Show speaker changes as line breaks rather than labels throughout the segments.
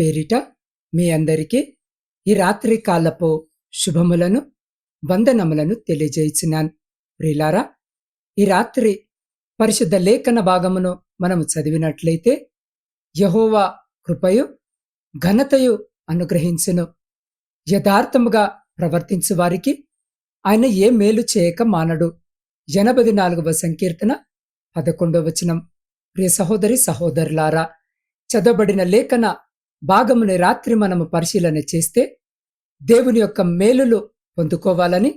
పేరిట మీ అందరికీ ఈ రాత్రి కాలపు శుభములను వందనములను తెలియజేయించినాను ప్రిలారా ఈ రాత్రి పరిశుద్ధ లేఖన భాగమును మనము చదివినట్లయితే యహోవా కృపయు ఘనతయు అనుగ్రహించును. యథార్థముగా ప్రవర్తించు వారికి ఆయన ఏ మేలు చేయక మానడు. ఎనభై నాలుగవ సంకీర్తన పదకొండవ వచనం. ప్రియ సహోదరి సహోదరులారా చదవబడిన లేఖన భాగముని రాత్రి మనము పరిశీలన చేస్తే దేవుని యొక్క మేలులు పొందుకోవాలని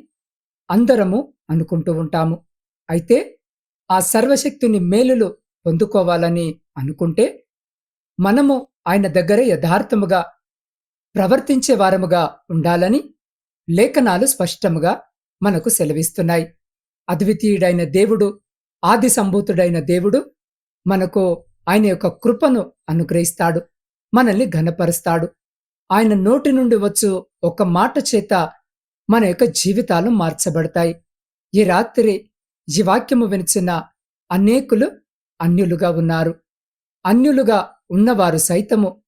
అందరము అనుకుంటూ ఉంటాము. అయితే ఆ సర్వశక్తుని మేలులు పొందుకోవాలని అనుకుంటే మనము ఆయన దగ్గర యథార్థముగా ప్రవర్తించే వారముగా ఉండాలని లేఖనాలు స్పష్టముగా మనకు సెలవిస్తున్నాయి. అద్వితీయుడైన దేవుడు ఆది సంభూతుడైన దేవుడు మనకు ఆయన యొక్క కృపను అనుగ్రహిస్తాడు. మనల్ని ఘనపరుస్తాడు. ఆయన నోటి నుండి వచ్చు ఒక మాట చేత మన యొక్క జీవితాలు మార్చబడతాయి. ఈ రాత్రి ఈ వాక్యము వినిచిన అనేకులు అన్యులుగా ఉన్నారు. అన్యులుగా ఉన్నవారు సైతము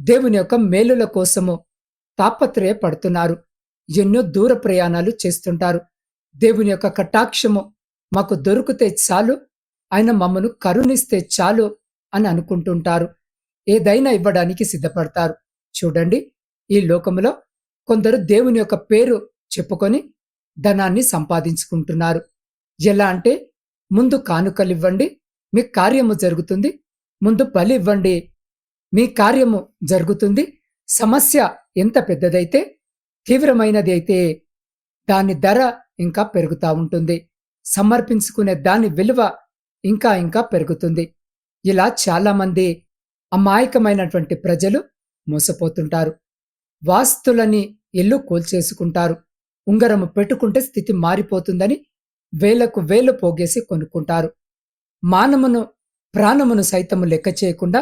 దేవుని యొక్క మేలుల కోసము తాపత్రయపడుతున్నారు. ఎన్నో దూర ప్రయాణాలు చేస్తుంటారు. దేవుని యొక్క కటాక్షము మాకు దొరికితే చాలు ఆయన మమ్మను కరుణిస్తే చాలు అని అనుకుంటుంటారు. ఏదైనా ఇవ్వడానికి సిద్ధపడతారు. చూడండి ఈ లోకములో కొందరు దేవుని యొక్క పేరు చెప్పుకొని ధనాన్ని సంపాదించుకుంటున్నారు. ఎలా అంటే ముందు కానుకలివ్వండి మీ కార్యము జరుగుతుంది. ముందు బలి ఇవ్వండి మీ కార్యము జరుగుతుంది. సమస్య ఎంత పెద్దదైతే తీవ్రమైనది అయితే దాని ధర ఇంకా పెరుగుతా ఉంటుంది. సమర్పించుకునే దాని విలువ ఇంకా ఇంకా పెరుగుతుంది. ఇలా చాలామంది అమాయకమైనటువంటి ప్రజలు మోసపోతుంటారు. వాస్తులని ఇల్లు కూల్చేసుకుంటారు. ఉంగరము పెట్టుకుంటే స్థితి మారిపోతుందని వేలకు వేలు పోగేసి కొనుక్కుంటారు. మానమును ప్రాణమును సైతము లెక్క చేయకుండా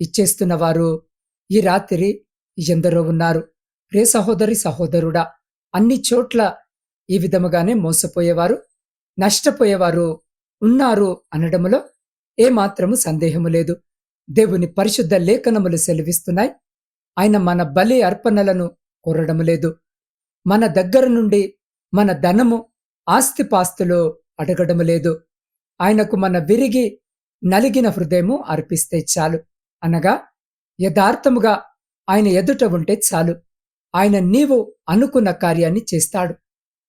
ఇచ్చేస్తున్నవారు ఈ రాత్రి ఎందరో ఉన్నారు. రే సహోదరి సహోదరుడా అన్ని చోట్ల ఈ విధముగానే మోసపోయేవారు నష్టపోయేవారు ఉన్నారు అనడములో ఏమాత్రము సందేహము లేదు. దేవుని పరిశుద్ధ లేఖనములు సెలవిస్తున్నాయి. ఆయన మన బలి అర్పణలను కోరడము లేదు. మన దగ్గర నుండి మన ధనము ఆస్తిపాస్తులు అడగడము లేదు. ఆయనకు మన విరిగి నలిగిన హృదయము అర్పిస్తే చాలు. అనగా యథార్థముగా ఆయన ఎదుట ఉంటే చాలు. ఆయన నీవు అనుకున్న కార్యాన్ని చేస్తాడు.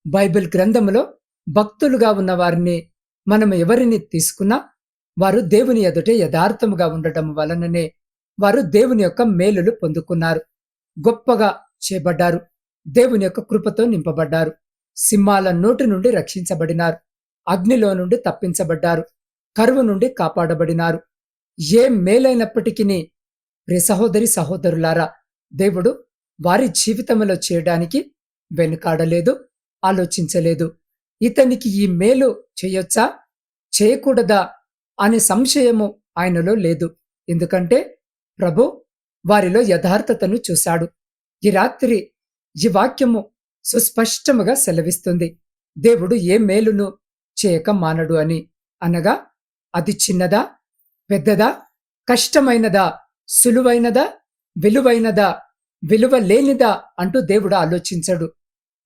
బైబిల్ గ్రంథములో భక్తులుగా ఉన్న వారిని మనం ఎవరిని తీసుకున్నా వారు దేవుని ఎదుటే యథార్థముగా ఉండటం వలననే వారు దేవుని యొక్క మేలులు పొందుకున్నారు. గొప్పగా చేపడ్డారు దేవుని యొక్క కృపతో నింపబడ్డారు. సింహాల నోటి నుండి రక్షించబడినారు. అగ్నిలో నుండి తప్పించబడ్డారు. కరువు నుండి కాపాడబడినారు. ఏ మేలైనప్పటికీ ప్రే సహోదరి సహోదరులారా దేవుడు వారి జీవితంలో చేయడానికి వెనుకాడలేదు ఆలోచించలేదు. ఇతనికి ఈ మేలు చేయొచ్చా? చేయకూడదా? అనే సంశయము ఆయనలో లేదు. ఎందుకంటే ప్రభు వారిలో యథార్థతను చూశాడు. ఈ రాత్రి ఈ వాక్యము సుస్పష్టముగా సెలవిస్తుంది. దేవుడు ఏ మేలును చేయక మానడు అని. అనగా అది చిన్నదా పెద్దదా కష్టమైనదా సులువైనదా విలువైనదా విలువ లేనిదా అంటూ దేవుడు ఆలోచించడు.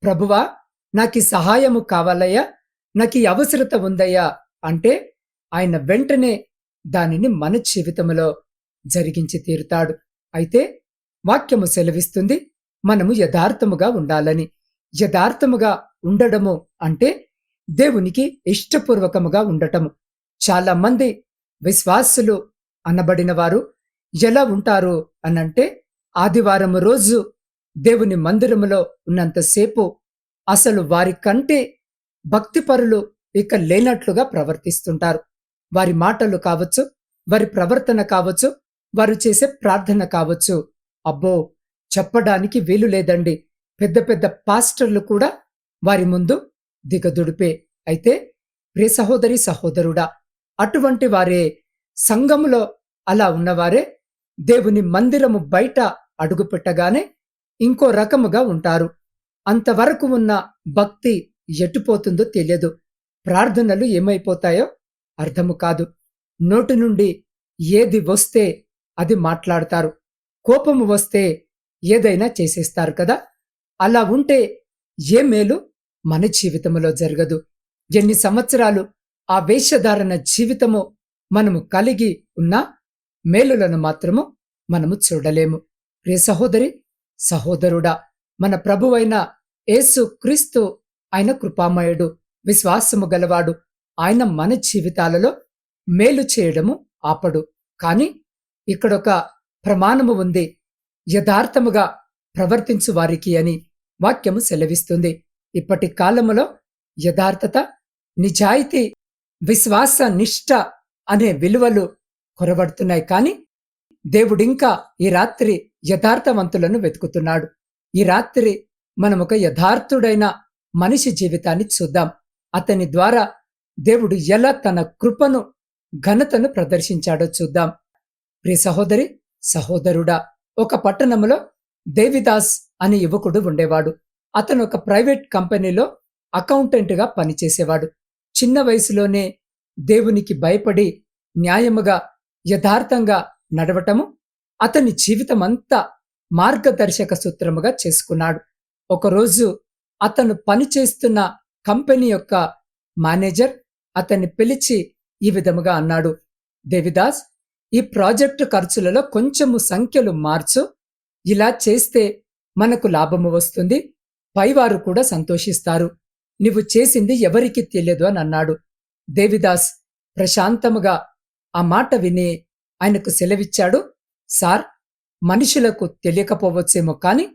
ప్రభువా నాకి సహాయము కావాలయ్యా నాకు అవసరత ఉందయ్యా అంటే ఆయన వెంటనే దానిని మన జీవితంలో జరిగించి తీరుతాడు. అయితే వాక్యము సెలవిస్తుంది మనము యథార్థముగా ఉండాలని. యథార్థముగా ఉండడము అంటే దేవునికి ఇష్టపూర్వకముగా ఉండటము. చాలా మంది విశ్వాసులు అనబడిన వారు ఎలా ఉంటారు? అనంటే ఆదివారము రోజు దేవుని మందిరములో ఉన్నంతసేపు అసలు వారి కంటే భక్తిపరులు ఇక లేనట్లుగా ప్రవర్తిస్తుంటారు. వారి మాటలు కావచ్చు వారి ప్రవర్తన కావచ్చు వారు చేసే ప్రార్థన కావచ్చు. అబ్బో చెప్పడానికి వీలు లేదండి. పెద్ద పెద్ద పాస్టర్లు కూడా వారి ముందు దిగదుడిపే. అయితే ప్రియ సహోదరి సహోదరుడా అటువంటి వారే సంఘములో అలా ఉన్నవారే దేవుని మందిరము బయట అడుగుపెట్టగానే ఇంకో రకముగా ఉంటారు. అంతవరకు ఉన్న భక్తి ఎటుపోతుందో తెలియదు. ప్రార్థనలు ఏమైపోతాయో అర్థము కాదు. నోటి నుండి ఏది వస్తే అది మాట్లాడతారు. కోపము వస్తే ఏదైనా చేసేస్తారు కదా? అలా ఉంటే ఏ మేలు? మన జీవితంలో జరగదు. ఎన్ని సంవత్సరాలు ఆ వేషధారణ జీవితము మనము కలిగి ఉన్నా మేలులను మాత్రము మనము చూడలేము. రే సహోదరి సహోదరుడా మన ప్రభువైన యేసు క్రీస్తు ఆయన కృపామయుడు విశ్వాసము గలవాడు. ఆయన మన జీవితాలలో మేలు చేయడము ఆపడు. కాని ఇక్కడొక ప్రమాణము ఉంది. యథార్థముగా ప్రవర్తించు వారికి అని వాక్యము సెలవిస్తుంది. ఇప్పటి కాలములో యథార్థత నిజాయితీ విశ్వాస నిష్ట అనే విలువలు కొరబడుతున్నాయి కాని దేవుడింకా ఈ రాత్రి యథార్థవంతులను వెతుకుతున్నాడు. ఈ రాత్రి మనం ఒక యథార్థుడైన మనిషి జీవితాన్ని చూద్దాం. అతని ద్వారా దేవుడు ఎలా తన కృపను ఘనతను ప్రదర్శించాడో చూద్దాం. ప్రియ సహోదరి సహోదరుడా ఒక పట్టణంలో దేవిదాస్ అనే యువకుడు ఉండేవాడు. అతను ఒక ప్రైవేట్ కంపెనీలో అకౌంటెంట్గా పనిచేసేవాడు. చిన్న వయసులోనే దేవునికి భయపడి న్యాయముగా యథార్థంగా నడవటము అతని జీవితమంతా మార్గదర్శక సూత్రముగా చేసుకున్నాడు. ఒకరోజు అతను పనిచేస్తున్న కంపెనీ యొక్క మేనేజర్ అతన్ని పిలిచి ఈ విధముగా అన్నాడు. దేవిదాస్ ఈ ప్రాజెక్టు ఖర్చులలో కొంచెము సంఖ్యలు మార్చు. ఇలా చేస్తే మనకు లాభము వస్తుంది. పైవారు కూడా సంతోషిస్తారు. నీవు చేసింది ఎవరికి తెలియదు అని అన్నాడు. దేవిదాస్ ప్రశాంతముగా ఆ మాట విని ఆయనకు సెలవిచ్చాడు. సార్ మనుషులకు తెలియకపోవచ్చేమో కాని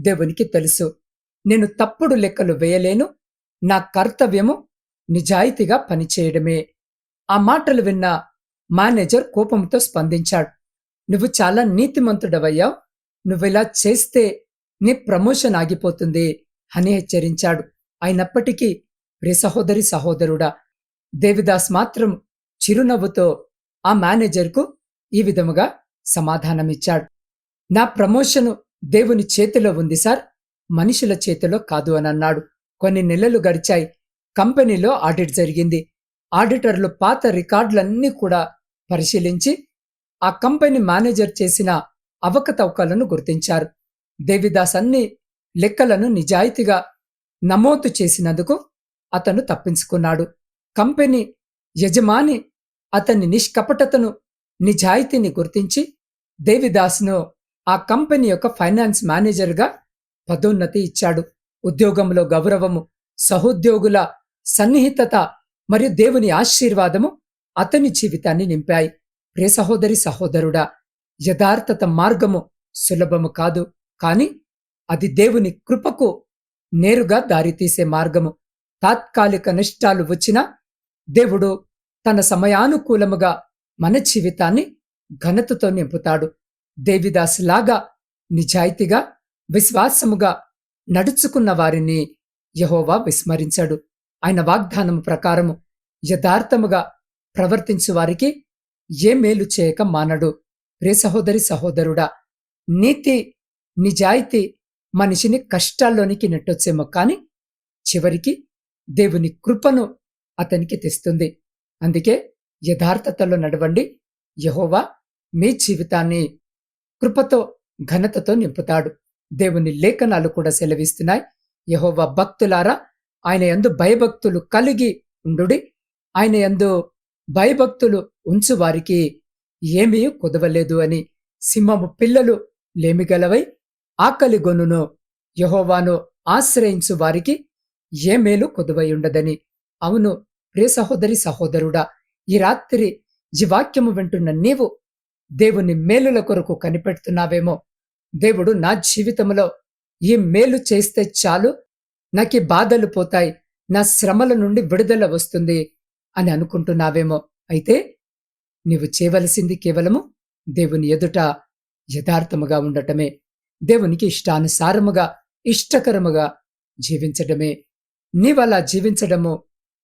దేవునికి తెలుసు. నేను తప్పుడు లెక్కలు వేయలేను. నా కర్తవ్యము నిజాయితీగా పనిచేయడమే. ఆ మాటలు విన్న మేనేజర్ కోపంతో స్పందించాడు. నువ్వు చాలా నీతిమంతుడవయ్యావు. నువ్విలా చేస్తే నీ ప్రమోషన్ ఆగిపోతుంది అని హెచ్చరించాడు. అయినప్పటికీ ప్రియ సహోదరి సహోదరుడా దేవిదాస్ మాత్రం చిరునవ్వుతో ఆ మేనేజర్కు ఈ విధముగా సమాధానమిచ్చాడు. నా ప్రమోషను దేవుని చేతిలో ఉంది సార్ మనుషుల చేతిలో కాదు అని అన్నాడు. కొన్ని నెలలు గడిచాయి. కంపెనీలో ఆడిట్ జరిగింది. ఆడిటర్లు పాత రికార్డులన్నీ కూడా పరిశీలించి ఆ కంపెనీ మేనేజర్ చేసిన అవకతవకలను గుర్తించారు. దేవిదాస్ అన్ని లెక్కలను నిజాయితీగా నమోదు చేసినందుకు అతను తప్పించుకున్నాడు. కంపెనీ యజమాని అతని నిష్కపటతను నిజాయితీని గుర్తించి దేవిదాస్ను ఆ కంపెనీ యొక్క ఫైనాన్స్ మేనేజర్గా పదోన్నతి ఇచ్చాడు. ఉద్యోగంలో గౌరవము సహోద్యోగుల సన్నిహితత మరియు దేవుని ఆశీర్వాదము అతని జీవితాన్ని నింపాయి. ప్రియ సహోదరి సహోదరుడా యథార్థత మార్గము సులభము కాదు కాని అది దేవుని కృపకు నేరుగా దారితీసే మార్గము. తాత్కాలిక నష్టాలు వచ్చినా దేవుడు తన సమయానుకూలముగా మన జీవితాన్ని ఘనతతో నింపుతాడు. దేవిదాస్ లాగా నిజాయితీగా విశ్వాసముగా నడుచుకున్న వారిని యహోవా విస్మరించాడు. ఆయన వాగ్దానము ప్రకారము యథార్థముగా ప్రవర్తించు వారికి ఏ మేలు చేయక మానడు. రే సహోదరి సహోదరుడా నీతి నిజాయితీ మనిషిని కష్టాల్లోనికి నెట్టొచ్చేమో కాని చివరికి దేవుని కృపను అతనికి తెస్తుంది. అందుకే యథార్థతలో నడవండి. యహోవా మీ జీవితాన్ని కృపతో ఘనతతో నింపుతాడు. దేవుని లేఖనాలు కూడా సెలవిస్తున్నాయి. యహోవా భక్తులారా ఆయన యందు భయభక్తులు కలిగి ఉండుడి. ఆయన యందు భయభక్తులు ఉంచు వారికి ఏమీ కుదవలేదు అని సింహము పిల్లలు లేమిగలవై ఆకలి గొనును. యహోవాను ఆశ్రయించు వారికి ఏ మేలు కుదువై ఉండదని. అవును ప్రియ సహోదరి సహోదరుడా ఈ రాత్రి ఈ వాక్యము వింటున్న నీవు దేవుని మేలుల కొరకు కనిపెడుతున్నావేమో. దేవుడు నా జీవితంలో ఈ మేలు చేస్తే చాలు నాకు బాధలు పోతాయి నా శ్రమల నుండి విడుదల వస్తుంది అని అనుకుంటున్నావేమో. అయితే నీవు చేయవలసింది కేవలము దేవుని ఎదుట యథార్థముగా ఉండటమే. దేవునికి ఇష్టానుసారముగా ఇష్టకరముగా జీవించడమే నీవలా జీవించడము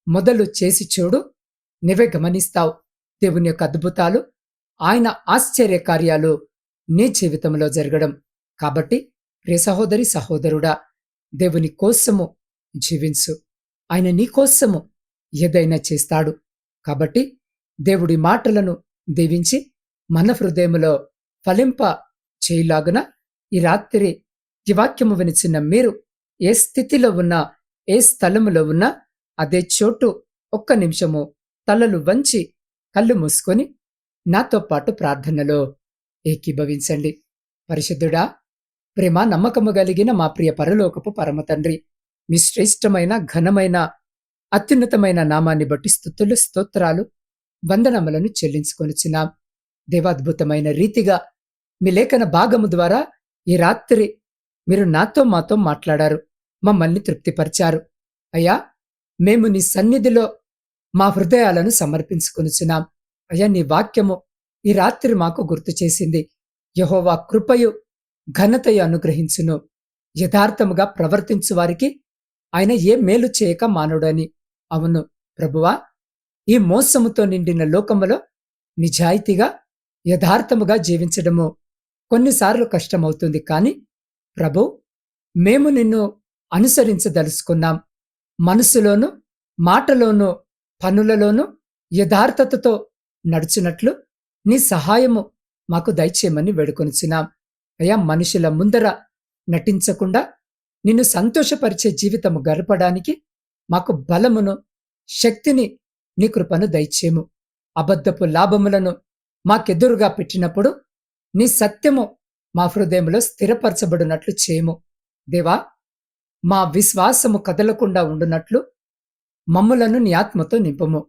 మొదలు చేసి చూడు నీవే గమనిస్తావు దేవుని యొక్క అద్భుతాలు ఆయన ఆశ్చర్య కార్యాలు నీ జీవితంలో జరగడం. కాబట్టి ప్రియ సహోదరి సహోదరుడా దేవుని కోసము జీవించు. ఆయన నీ కోసము ఏదైనా చేస్తాడు. కాబట్టి దేవుడి మాటలను దీవించి మన హృదయములో ఫలింప చేయలాగున ఈ రాత్రి ఈ వాక్యము వినిచిన మీరు ఏ స్థితిలో ఉన్నా ఏ స్థలములో ఉన్నా అదే చోటు ఒక్క నిమిషము తలలు వంచి కళ్ళు మూసుకొని నాతో పాటు ప్రార్థనలో ఏకీభవించండి. పరిశుద్ధుడా ప్రేమ నమ్మకము కలిగిన మా ప్రియ పరలోకపు పరమతండ్రి మీ శ్రేష్టమైన ఘనమైన అత్యున్నతమైన నామాన్ని బట్టి స్థుతులు స్తోత్రాలు వందనములను చెల్లించుకొనిచున్నాం. దేవాద్భుతమైన రీతిగా మీ లేఖన భాగము ద్వారా ఈ రాత్రి మీరు నాతో మాతో మాట్లాడారు. మమ్మల్ని తృప్తిపరిచారు. అయ్యా మేము నీ సన్నిధిలో మా హృదయాలను సమర్పించుకొనిచున్నాం. అయ్యా నీ వాక్యము ఈ రాత్రి మాకు గుర్తు చేసింది. యహోవా కృపయు ఘనతయ అనుగ్రహించును. యథార్థముగా ప్రవర్తించు వారికి ఆయన ఏ మేలు చేయక మానుడని. అవును ప్రభువా ఈ మోసముతో నిండిన లోకములో నిజాయితీగా యథార్థముగా జీవించడము కొన్నిసార్లు కష్టమవుతుంది కాని ప్రభు మేము నిన్ను అనుసరించదలుచుకున్నాం. మనసులోను మాటలోను పనులలోనూ యథార్థతతో నడుచున్నట్లు నీ సహాయము మాకు దయచేయమని వేడుకొనిచున్నాం. అయా మనుషుల ముందర నటించకుండా నిన్ను సంతోషపరిచే జీవితము గడపడానికి మాకు బలమును శక్తిని నీ కృపను దయచేము అబద్ధపు లాభములను మాకెదురుగా పెట్టినప్పుడు నీ సత్యము మా హృదయంలో స్థిరపరచబడినట్లు చేయము. దేవా మా విశ్వాసము కదలకుండా ఉండునట్లు మమ్ములను నీ ఆత్మతో నింపము.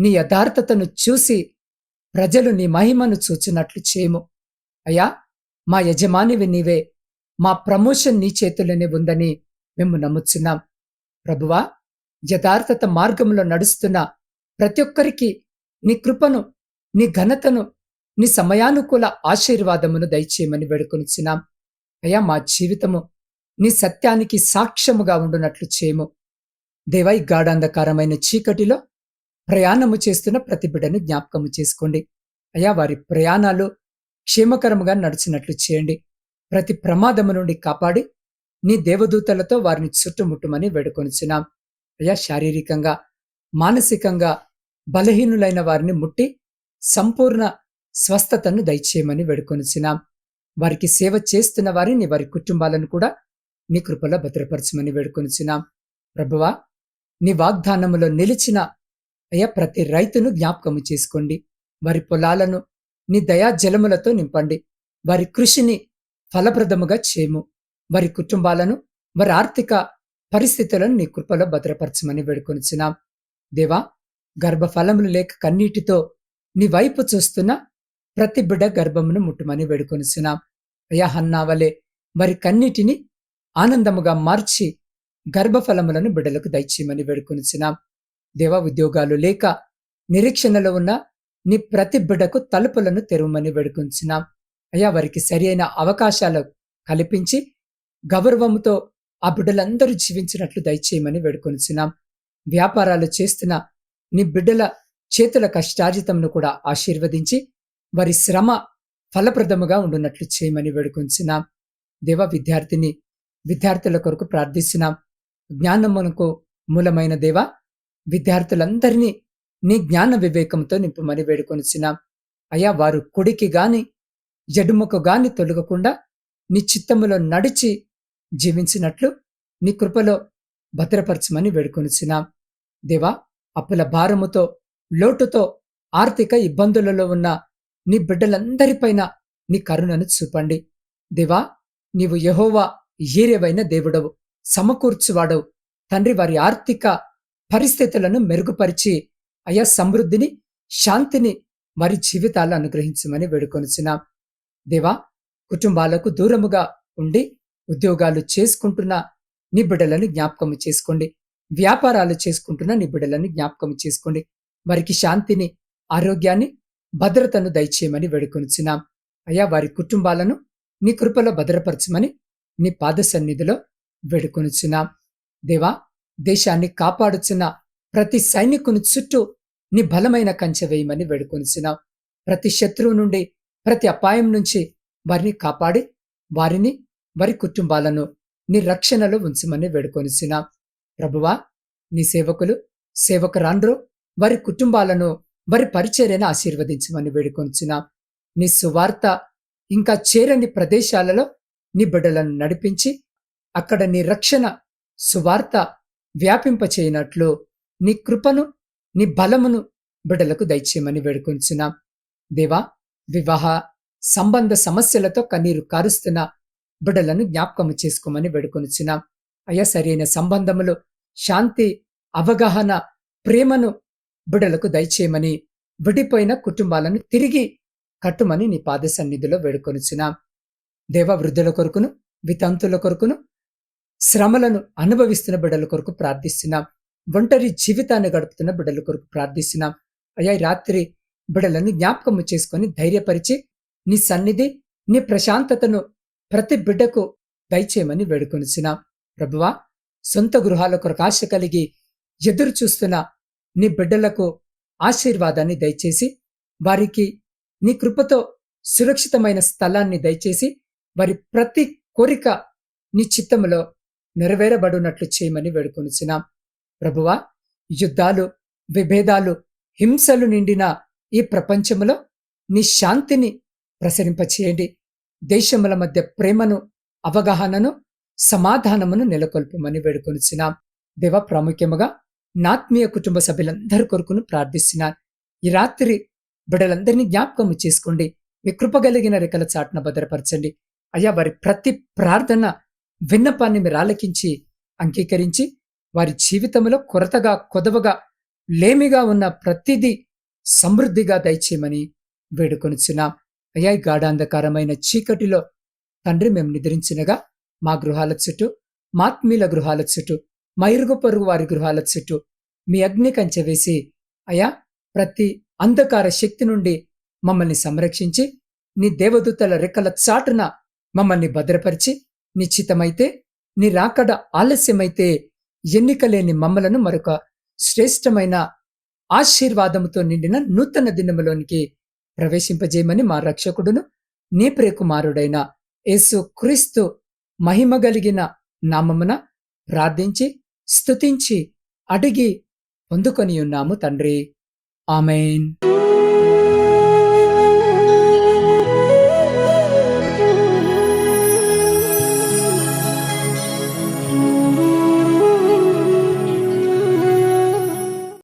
నీ యథార్థతను చూసి ప్రజలు నీ మహిమను చూచినట్లు చేయము. అయ్యా మా యజమానివి నీవే. మా ప్రమోషన్ నీ చేతుల్లోనే ఉందని మేము నమ్ముచున్నాం. ప్రభువా యథార్థత మార్గంలో నడుస్తున్న ప్రతి ఒక్కరికి నీ కృపను నీ ఘనతను నీ సమయానుకూల ఆశీర్వాదమును దయచేయమని వేడుకొనిచున్నాం. అయ్యా మా జీవితము నీ సత్యానికి సాక్ష్యముగా ఉండునట్లు చేయము. దేవై గాఢాంధకారమైన చీకటిలో ప్రయాణము చేస్తున్న ప్రతి బిడ్డను జ్ఞాపకము చేసుకోండి. అయ్యా వారి ప్రయాణాలు క్షేమకరముగా నడిచినట్లు చేయండి. ప్రతి ప్రమాదము నుండి కాపాడి నీ దేవదూతలతో వారిని చుట్టుముట్టుమని వేడుకొనిచున్నాం. అయ్యా శారీరకంగా మానసికంగా బలహీనులైన వారిని ముట్టి సంపూర్ణ స్వస్థతను దయచేయమని వేడుకొనిచున్నాం. వారికి సేవ చేస్తున్న వారిని వారి కుటుంబాలను కూడా నీ కృపలో భద్రపరచమని వేడుకొనిచున్నాం. ప్రభువా నీ వాగ్దానములో నిలిచిన అయ్యా ప్రతి రైతును జ్ఞాపకము చేసుకోండి. వారి పొలాలను నీ దయా జలములతో నింపండి. వారి కృషిని ఫలప్రదముగా చేయము వారి కుటుంబాలను వారి ఆర్థిక పరిస్థితులను నీ కృపలో భద్రపరచమని వేడుకొనిచున్నాం. దేవా గర్భఫలములు లేక కన్నీటితో నీ వైపు చూస్తున్న ప్రతి బిడ్డ గర్భమును ముట్టుమని వేడుకొనిచున్నాం. అయ్యా హన్నావలే వారి కన్నీటిని ఆనందముగా మార్చి గర్భఫలములను బిడ్డలకు దయచేయమని వేడుకొనిచున్నాం. దేవా ఉద్యోగాలు లేక నిరీక్షణలో ఉన్న నీ ప్రతి బిడ్డకు తలుపులను తెరవమని వేడుకుంటున్నాం అయ్యా వారికి సరి అయిన అవకాశాలు కల్పించి గౌరవముతో ఆ బిడ్డలందరూ జీవించినట్లు దయచేయమని వేడుకొనిచున్నాం వ్యాపారాలు చేస్తున్న నీ బిడ్డల చేతుల కష్టార్జితంను కూడా ఆశీర్వదించి వారి శ్రమ ఫలప్రదముగా ఉండున్నట్లు చేయమని వేడుకొంచున్నాం. దేవ విద్యార్థిని విద్యార్థుల కొరకు ప్రార్థిస్తున్నాం. జ్ఞానమునకు మూలమైన దేవ విద్యార్థులందరినీ నీ జ్ఞాన వివేకంతో నింపమని వేడుకొనిచున్నాం. అయ్యా వారు కుడికి గాని ఎడుముకు గాని తొలగకుండా నీ చిత్తములో నడిచి జీవించినట్లు నీ కృపలో భద్రపరచమని వేడుకొనిచున్నాం. దేవా అప్పుల భారముతో లోటుతో ఆర్థిక ఇబ్బందులలో ఉన్న నీ బిడ్డలందరిపైన నీ కరుణను చూపండి. దేవా నీవు యహోవా ఏరేవైన దేవుడవు సమకూర్చువాడవు. తండ్రి వారి ఆర్థిక పరిస్థితులను మెరుగుపరిచి అయా సమృద్ధిని శాంతిని మరి జీవితాలు అనుగ్రహించమని వేడుకొనిచున్నాం. దేవా కుటుంబాలకు దూరముగా ఉండి ఉద్యోగాలు చేసుకుంటున్న నీ బిడ్డలను చేసుకోండి. వ్యాపారాలు చేసుకుంటున్న నీ బిడ్డలను చేసుకోండి. వారికి శాంతిని ఆరోగ్యాన్ని భద్రతను దయచేయమని వేడుకొనిచున్నాం. అయ్యా వారి కుటుంబాలను నీ కృపలో భద్రపరచమని నీ పాద సన్నిధిలో వేడుకొనిచున్నాం. దేవా దేశాన్ని కాపాడుచున్న ప్రతి సైనికుని చుట్టూ నీ బలమైన కంచె వేయమని వేడుకొనిచున్నాం ప్రతి శత్రువు నుండి ప్రతి అపాయం నుంచి వారిని కాపాడి వారిని వారి కుటుంబాలను నీ రక్షణలో ఉంచమని వేడుకొనిసినాం ప్రభువా నీ సేవకులు సేవకురాండ్రు వారి కుటుంబాలను వారి పరిచర్యను ఆశీర్వదించమని వేడుకొనిచున్నాం నీ సువార్త ఇంకా చేరని ప్రదేశాలలో నీ బిడ్డలను నడిపించి అక్కడ నీ రక్షణ సువార్త వ్యాపింపచేయనట్లు నీ కృపను నీ బలమును బిడ్డలకు దయచేయమని వేడుకొంచున్నాం. దేవా వివాహ సంబంధ సమస్యలతో కన్నీరు కారుస్తున్న బిడ్డలను జ్ఞాపకము చేసుకోమని వేడుకొనిచున్నాం అయ్యా సరైన సంబంధములు శాంతి అవగాహన ప్రేమను బిడలకు దయచేయమని విడిపోయిన కుటుంబాలను తిరిగి కట్టుమని నీ పాద సన్నిధిలో వేడుకొనిచున్నాం దేవ వృద్ధుల కొరకును వితంతుల కొరకును శ్రమలను అనుభవిస్తున్న బిడల కొరకు ప్రార్థిస్తున్నాం. ఒంటరి జీవితాన్ని గడుపుతున్న బిడ్డల కొరకు ప్రార్థిస్తున్నాం. అయ్యా రాత్రి బిడ్డలను జ్ఞాపకము చేసుకొని ధైర్యపరిచి నీ సన్నిధి నీ ప్రశాంతతను ప్రతి బిడ్డకు దయచేయమని వేడుకొనిసినాం ప్రభువా సొంత గృహాల కొరకు ఆశ కలిగి ఎదురు చూస్తున్న నీ బిడ్డలకు ఆశీర్వాదాన్ని దయచేసి వారికి నీ కృపతో సురక్షితమైన స్థలాన్ని దయచేసి వారి ప్రతి కోరిక నీ చిత్తములో నెరవేరబడినట్లు చేయమని వేడుకొనిచ్చినాం ప్రభువా యుద్ధాలు విభేదాలు హింసలు నిండిన ఈ ప్రపంచములో నీ శాంతిని ప్రసరింపచేయండి. దేశముల మధ్య ప్రేమను అవగాహనను సమాధానమును నెలకొల్పమని వేడుకొనిచ్చినాం దేవ ప్రాముఖ్యముగా నాత్మీయ కుటుంబ సభ్యులందరి కొరకును ప్రార్థిస్తున్నాను. ఈ రాత్రి బిడలందరినీ జ్ఞాపకము చేసుకోండి. మీ కృపగలిగిన రెక్కల చాటున భద్రపరచండి. అయ్యా వారి ప్రతి ప్రార్థన విన్నపాన్ని మీరు ఆలకించి అంగీకరించి వారి జీవితంలో కొరతగా కొదవగా లేమిగా ఉన్న ప్రతిదీ సమృద్ధిగా దయచేయమని వేడుకొనిచున్నాం. అయ్యా గాఢాంధకారమైన చీకటిలో తండ్రి మేము నిద్రించినగా మా గృహాల చుట్టూ మాత్మీల గృహాల చుట్టూ మా ఇరుగు పొరుగు వారి గృహాల చుట్టూ మీ అగ్ని కంచె వేసి అయ్యా ప్రతి అంధకార శక్తి నుండి మమ్మల్ని సంరక్షించి నీ దేవదూతల రెక్కల చాటున మమ్మల్ని భద్రపరిచి నిశ్చితమైతే నీ రాకడ ఆలస్యమైతే ఎన్నికలేని మమ్మలను మరొక శ్రేష్టమైన ఆశీర్వాదముతో నిండిన నూతన దినములోనికి ప్రవేశింపజేయమని మా రక్షకుడును నీ ప్రియకుమారుడైన యేసు క్రీస్తు మహిమ కలిగిన నామమున ప్రార్థించి స్తుతించి అడిగి పొందుకొని ఉన్నాము తండ్రి. ఆమెన్.